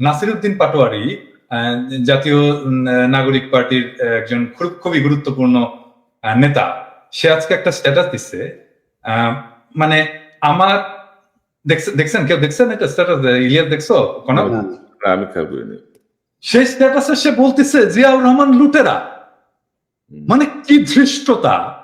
নাসিরুদ্দিন পাটোয়ারি জাতীয় নাগরিক পার্টির একজন খুব- খুবই গুরুত্বপূর্ণ নেতা সে আজকে একটা স্ট্যাটাস দিচ্ছে মানে আমার দেখছেন কেউ দেখছেন এটা স্ট্যাটাস ইলিয়াস দেখছ? কোন আমি খেয়াল করিনি। সেই স্ট্যাটাসে সে বলতেছে জিয়াউর রহমান লুটেরা। মানে কি ধৃষ্টতা?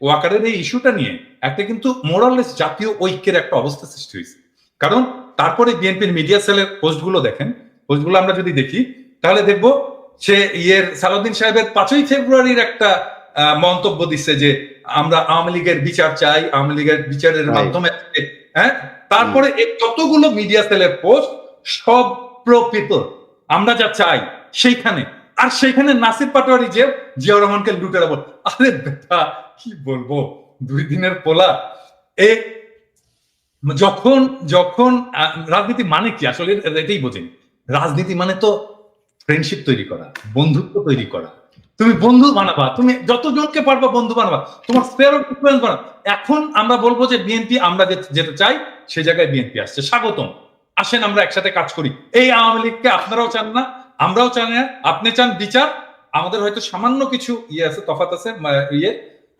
ওয়াকারের এই ইস্যুটা নিয়ে একটা কিন্তু মোরালেস জাতীয় ঐক্যের একটা অবস্থা সৃষ্টি হয়েছে। কারণ তারপরে বিএনপির মিডিয়া সেলের পোস্টগুলো দেখেন পোস্টগুলো আমরা যদি দেখি তাহলে দেখব সে ইয়ের সালাউদ্দিন সাহেবের পাঁচই ফেব্রুয়ারির একটা মন্তব্য দিচ্ছে যে আমরা আওয়ামী লীগের বিচার চাই আওয়ামী লীগের বিচারের মাধ্যমে হ্যাঁ? তারপরে যতগুলো মিডিয়া সেলের পোস্ট সব প্রো পিপল আমরা যা চাই সেইখানে। আর সেখানে নাসির পাটোয়ারি যে জিয়াউর রহমানকে লুটেরা বল আরে বেটা, কি বলব? দুই দিনের পোলা। এ, যখন যখন রাজনীতি মানে কি? আসলে এটাই বোঝেন। রাজনীতি মানে তো ফ্রেন্ডশিপ তৈরি করা, বন্ধুত্ব তৈরি করা। তুমি বন্ধু বানাবা, তুমি যতজনকে পারবা বন্ধু বানাবা, তোমার স্পেয়ার এখন আমরা বলব যে বিএনপি আমরা যেতে চাই, সে জায়গায় বিএনপি আসছে। স্বাগতম। আসেন, আমরা একসাথে কাজ করি। এই আওয়ামী লীগকে আপনারাও চান না আমরাও চান না, আপনি চান বিচার, আমাদের হয়তো সামান্য কিছু ইয়ে আছে তফাত আছে ইয়ে।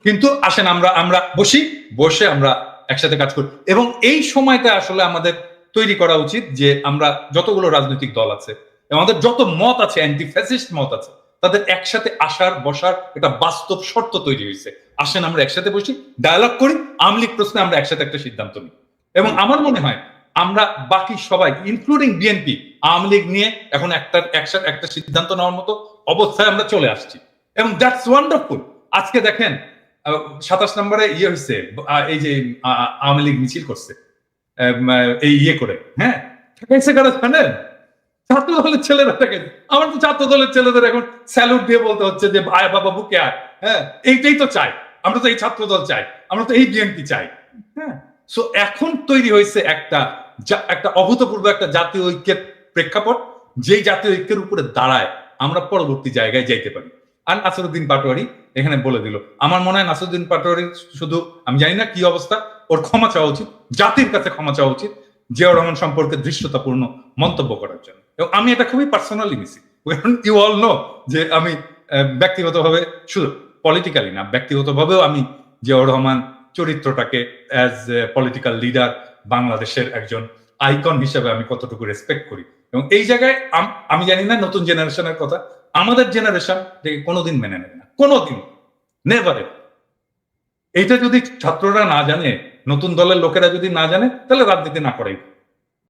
কিন্তু আসেন, আমরা আমরা বসি, বসে আমরা একসাথে কাজ করি। এবং এই সময়টা আসলে আমাদের তৈরি করা উচিত যে আমরা যতগুলো রাজনৈতিক দল আছে আমাদের যত মত আছে অ্যান্টি ফ্যাসিস্ট মত আছে, তাদের একসাথে আসার, বসার একটা বাস্তব শর্ত তৈরি হয়েছে। আসেন, আমরা একসাথে বসি ডায়ালগ করি, আওয়ামী লীগ প্রশ্নে আমরা একসাথে একটা সিদ্ধান্ত নিই। এবং আমার মনে হয় আমরা বাকি সবাই ইনক্লুডিং বিএনপি আওয়ামী লীগ নিয়ে এখন একটা একসাথে একটা সিদ্ধান্ত নেওয়ার মতো অবস্থায় আমরা চলে আসছি। এবং দ্যাটস ওয়ান্ডারফুল আজকে দেখেন সাতাশ নম্বরে ইয়ে হয়েছে এই যে আওয়ামী লীগ মিছিল করছে এই ইয়ে করে হ্যাঁ? ঠেকাইছে জানেন? ছাত্র দলের ছেলেরা থাকে আমার তো ছাত্র দলের ছেলেদের এখন স্যালুট দিয়ে বলতে হচ্ছে যে, আয় বাবা, বুকে আয় হ্যাঁ? এইটাই তো চাই, আমরা তো এই ছাত্র দল চাই, আমরা তো এই বিএনপি চাই হ্যাঁ? সো এখন তৈরি হয়েছে একটা একটা অভূতপূর্ব একটা জাতীয় ঐক্যের প্রেক্ষাপট, যেই জাতীয় ঐক্যের উপরে দাঁড়ায়, আমরা পরবর্তী জায়গায় যাইতে পারি। আর নাসরুদ্দিন পাটোয়ারি এখানে বলে দিল, আমার মনে হয় নাসরুদ্দিন পাটোয়ারির শুধু, আমি জানি না কি অবস্থা, ওর ক্ষমা চাওয়া উচিত, জাতির কাছে ক্ষমা চাওয়া উচিত, জিয়াউর রহমান সম্পর্কে দৃশ্যতাপূর্ণ মন্তব্য করার জন্য। এবং আমি এটা খুবই পার্সোনালি নিছি ইউ অল নো যে আমি ব্যক্তিগতভাবে শুধু পলিটিক্যালি না, ব্যক্তিগতভাবেও আমি জিয়াউর রহমান চরিত্রটাকে অ্যাজ পলিটিক্যাল লিডার বাংলাদেশের একজন আইকন হিসেবে আমি কতটুকু রেসপেক্ট করি। এবং এই জায়গায় আমি জানি না নতুন জেনারেশনের কথা, আমাদের জেনারেশন থেকে কোনোদিন মেনে নেবে না। কোনোদিন। নেভারে এইটা যদি ছাত্ররা না জানে, নতুন দলের লোকেরা যদি না জানে, তাহলে রাজনীতি না করাই।